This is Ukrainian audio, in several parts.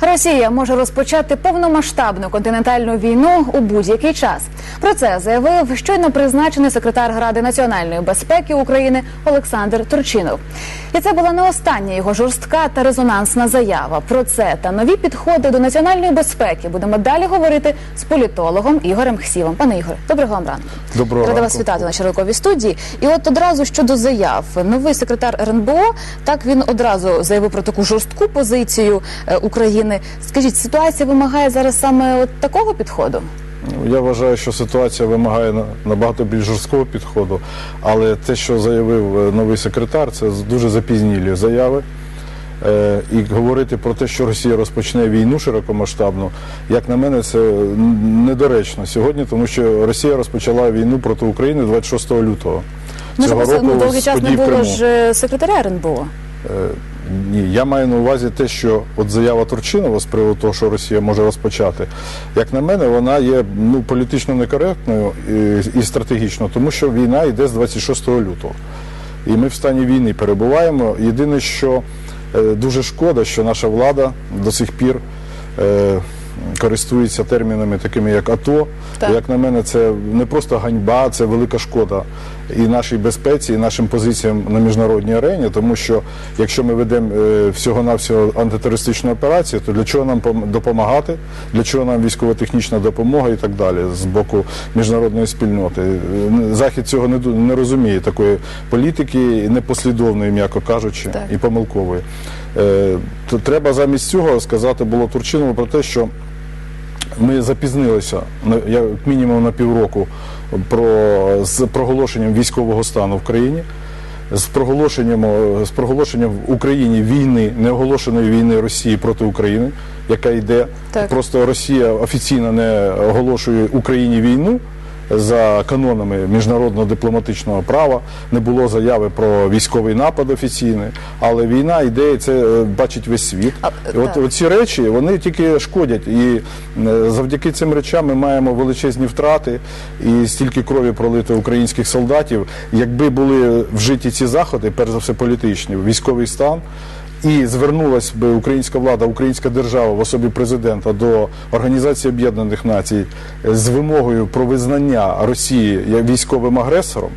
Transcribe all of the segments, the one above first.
Росія може розпочати повномасштабну континентальну війну у будь-який час. Про це заявив щойно призначений секретар Ради національної безпеки України Олександр Турчинов. І це була не остання його жорстка та резонансна заява. Про це та нові підходи до національної безпеки будемо далі говорити з політологом Ігорем Хсівом. Пане Ігоре, доброго вам ранку. Доброго Рада вас вітати на Широковій студії. І от одразу щодо заяв, новий секретар РНБО так він одразу заявив про таку жорстку позицію е, України. Скажіть, ситуація вимагає зараз саме от такого підходу? Я вважаю, що ситуація вимагає набагато більш жорсткого підходу, але те, що заявив е, новий секретар, це дуже запізнілі заяви. Е, І говорити про те, що Росія розпочне війну широкомасштабну, як на мене, це недоречно сьогодні, тому що Росія розпочала війну проти України 26 лютого. Ну, цього ну, року довгий час не було ж е, секретаря РНБО. Ні, я маю на увазі те, що от заява Турчинова з приводу того, що Росія може розпочати, як на мене, вона є ну, політично некоректною і, і стратегічно, тому що війна йде з 26 лютого. І ми в стані війни перебуваємо. Єдине, що е, дуже шкода, що наша влада до сих пір е, користується термінами такими, як АТО. Так. Як на мене, це не просто ганьба, це велика шкода і нашій безпеці, і нашим позиціям на міжнародній арені, тому що якщо ми ведемо е, всього-навсього антитерористичну операцію, то для чого нам пом- допомагати, для чого нам військово-технічна допомога і так далі з боку міжнародної спільноти. Е, Захід цього не, не розуміє такої політики, непослідовної, м'яко кажучи, Так. і помилкової. Е, То треба замість цього сказати було Турчинову про те, що ми запізнилися як мінімум на півроку про з проголошенням військового стану в країні. З проголошенням е, з проголошенням в Україні війни, неоголошеної війни Росії проти України, яка йде. Так. Просто Росія офіційно не оголошує Україні війну за канонами міжнародного дипломатичного права. Не було заяви про військовий напад офіційний, але війна йде, і це е, бачить весь світ. І от, ці речі вони тільки шкодять, і е, завдяки цим речам ми маємо величезні втрати і стільки крові пролити українських солдатів. Якби були вжиті ці заходи, перш за все політичні, військовий стан. І звернулась би українська влада, українська держава в особі президента до Організації Об'єднаних Націй з вимогою про визнання Росії як військовим агресором,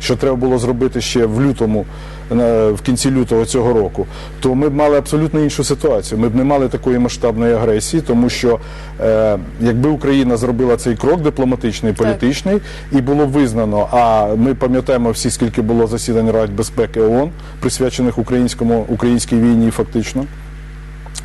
що треба було зробити ще в лютому, в кінці лютого цього року, то ми б мали абсолютно іншу ситуацію. Ми б не мали такої масштабної агресії, тому що е, якби Україна зробила цей крок дипломатичний, політичний, і було визнано. А ми пам'ятаємо всі, скільки було засідань Ради безпеки ООН, присвячених українському українській війні, фактично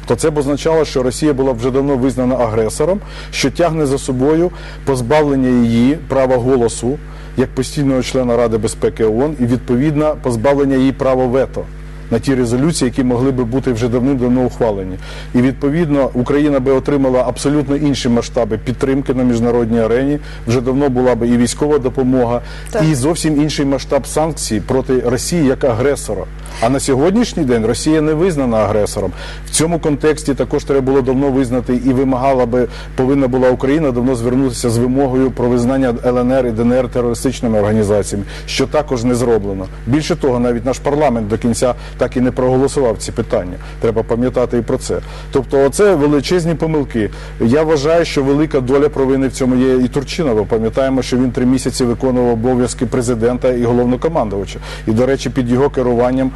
то це б означало, що Росія була вже давно визнана агресором, що тягне за собою позбавлення її права голосу як постійного члена Ради безпеки ООН і відповідно позбавлення її права вето на ті резолюції, які могли би бути вже давним-давно ухвалені. І відповідно Україна би отримала абсолютно інші масштаби підтримки на міжнародній арені. Вже давно була би і військова допомога, Так. і зовсім інший масштаб санкцій проти Росії як агресора. А на сьогоднішній день Росія не визнана агресором. В цьому контексті також треба було давно визнати і вимагала би повинна була Україна давно звернутися з вимогою про визнання ЛНР і ДНР терористичними організаціями, що також не зроблено. Більше того, навіть наш парламент до кінця так і не проголосував ці питання. Треба пам'ятати і про це. Тобто, оце величезні помилки. Я вважаю, що велика доля провини в цьому є і Турчинова. Пам'ятаємо, що він три місяці виконував обов'язки президента і головнокомандувача. І, до речі, під його керуванням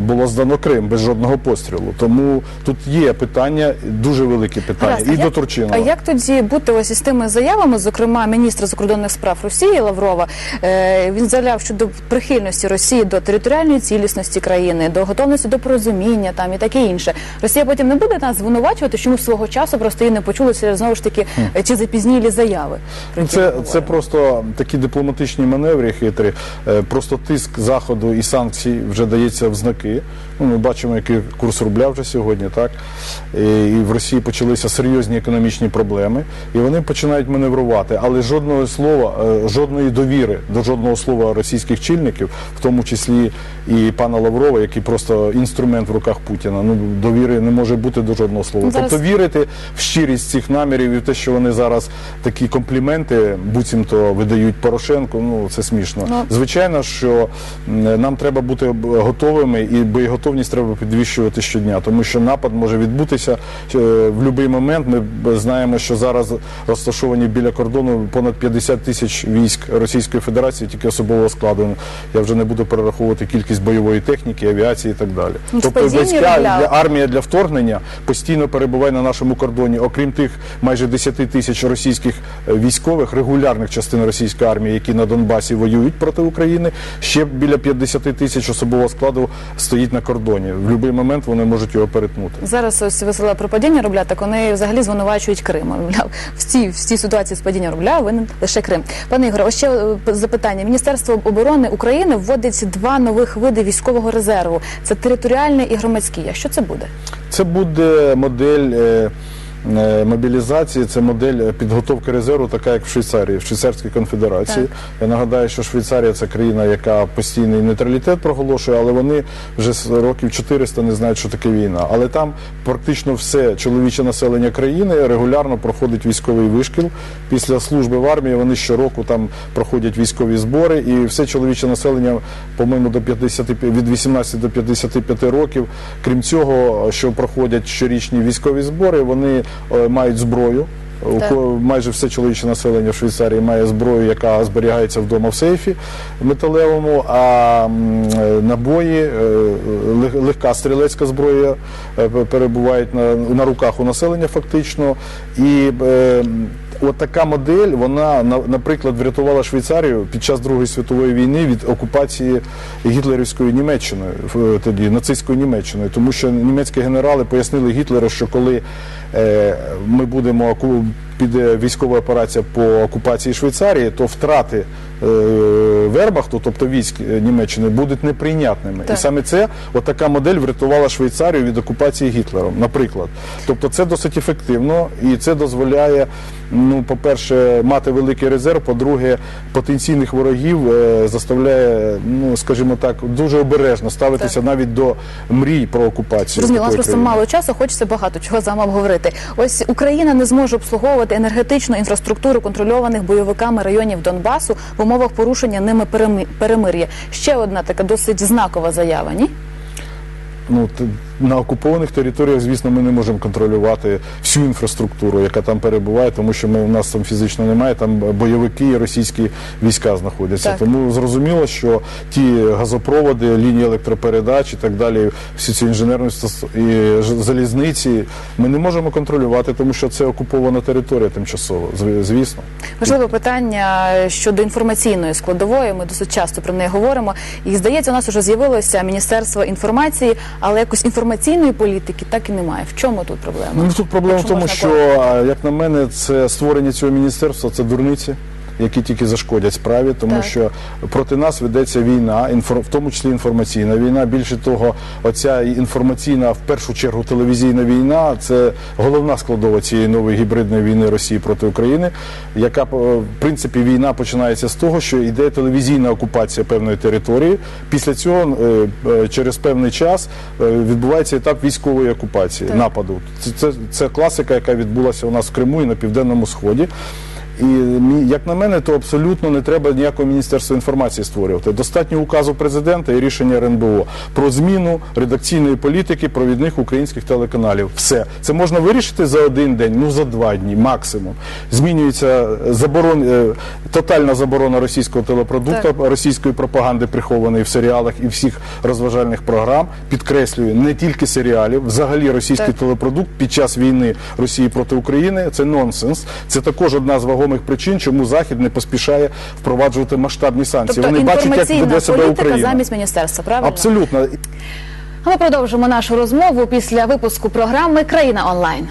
було здано Крим без жодного пострілу. Тому тут є питання, дуже великі питання. Гаразд, і а до як- Турчинова. А як тоді бути ось із тими заявами, зокрема міністра закордонних справ Росії Лаврова? Е, він заявляв щодо прихильності Росії до територіальної цілісності країни, до готовності до порозуміння там і таке інше. Росія потім не буде нас звинувачувати, чому свого часу просто її не почулися знову ж таки е, чи запізнілі заяви. Ну, Це, це просто такі дипломатичні маневри хитрі. Е, Просто тиск заходу і санкцій вже дається в знаки. Ну, ми бачимо, який курс рубля вже сьогодні, так і, і в Росії почалися серйозні економічні проблеми, і вони починають маневрувати. Але жодного слова, е, жодної довіри до жодного слова російських чільників, в тому числі і пана Лаврова, який просто інструмент в руках Путіна. Ну довіри не може бути до жодного слова. Зараз- Тобто вірити в щирість цих намірів і в те, що вони зараз такі компліменти буцімто видають Порошенку. Ну це смішно. Ну. Звичайно, що нам треба бути готовими і боєготовими готовність треба підвищувати щодня, тому що напад може відбутися е, в будь-який момент. Ми знаємо, що зараз розташовані біля кордону понад 50 тисяч військ Російської Федерації, тільки особового складу. Я вже не буду перераховувати кількість бойової техніки, авіації і так далі. Ну, тобто війська для армія для вторгнення постійно перебуває на нашому кордоні. Окрім тих майже 10 тисяч російських е, військових, регулярних частин російської армії, які на Донбасі воюють проти України, ще біля 50 тисяч особового складу стоїть на кордоні. В будь-який момент вони можуть його перетнути. Зараз ось весела про падіння рубля, так вони взагалі звинувачують Крим. В цій, в цій ситуації з падіння рубля винен лише Крим. Пане Ігоре, ось ще е, запитання. Міністерство оборони України вводить два нових види військового резерву: це територіальний і громадський. А що це буде? Це буде модель е, мобілізації, це модель е, підготовки резерву, така як в Швейцарії, в Швейцарській конфедерації. Так. Я нагадаю, що Швейцарія це країна, яка постійний нейтралітет проголошує, але вони вже з років 400 не знають, що таке війна. Але там практично все чоловіче населення країни регулярно проходить військовий вишкіл. Після служби в армії вони щороку там проходять військові збори, і все чоловіче населення, по-моєму, до 50, від 18 до 55 років. Крім цього, що проходять щорічні військові збори, вони е, мають зброю. Так. майже все чоловіче населення в Швейцарії має зброю, яка зберігається вдома в сейфі металевому, а е, набої, е, легка стрілецька зброя е, перебувають на, на руках у населення фактично. І е, от така модель, вона, на- наприклад, врятувала Швейцарію під час Другої світової війни від окупації гітлерівською Німеччиною, в- тоді нацистською Німеччиною, тому що німецькі генерали пояснили Гітлеру, що коли е, ми будемо піде військова операція по окупації Швейцарії, то втрати е, Вербахту, тобто військ е, Німеччини, будуть неприйнятними. Так. І саме це, от така модель врятувала Швейцарію від окупації Гітлером, наприклад. Тобто це досить ефективно і це дозволяє, ну, по-перше, мати великий резерв, по-друге, потенційних ворогів е, заставляє, ну, скажімо так, дуже обережно ставитися навіть до мрій про окупацію. Зрозуміло, у нас просто країни. мало часу, хочеться багато чого з вами обговорити. Ось Україна не зможе обслуговувати енергетичну інфраструктуру контрольованих бойовиками районів Донбасу в умовах порушення ними перемир'я. Ще одна така досить знакова заява. Ні? Ну, на окупованих територіях, звісно, ми не можемо контролювати всю інфраструктуру, яка там перебуває, тому що ми, у нас там фізично немає, там бойовики і російські війська знаходяться. Так. Тому зрозуміло, що ті газопроводи, лінії електропередач і так далі, всі ці інженерні і залізниці ми не можемо контролювати, тому що це окупована територія тимчасово, звісно. Важливе питання щодо інформаційної складової. Ми досить часто про неї говоримо. І здається, у нас вже з'явилося міністерство інформації, але якось інформаційної політики так і немає. В чому тут проблема? Ну тут проблема в тому, що як на мене, це створення цього міністерства це дурниці. Які тільки зашкодять справі, тому Так. що проти нас ведеться війна, в тому числі інформаційна війна. Більше того, оця інформаційна, в першу чергу, телевізійна війна це головна складова цієї нової гібридної війни Росії проти України, яка по- в принципі війна починається з того, що йде телевізійна окупація певної території. Після цього е, е, через певний час е, відбувається етап військової окупації Так. нападу. Це, це, це класика, яка відбулася у нас в Криму і на південному сході. І як на мене, то абсолютно не треба ніякого міністерства інформації створювати. Достатньо указу президента і рішення РНБО про зміну редакційної політики провідних українських телеканалів. Все це можна вирішити за один день, ну за два дні, максимум. Змінюється заборон, е, тотальна заборона російського телепродукту, російської пропаганди, прихованої в серіалах і всіх розважальних програм. Підкреслюю, не тільки серіалів, взагалі російський Так. телепродукт під час війни Росії проти України це нонсенс. Це також одна з вагомих причин, чому Захід не поспішає впроваджувати масштабні санкції. Тобто Вони бачать, як веде себе Україна. замість міністерства, правильно? Абсолютно. Ми продовжимо нашу розмову після випуску програми Країна онлайн.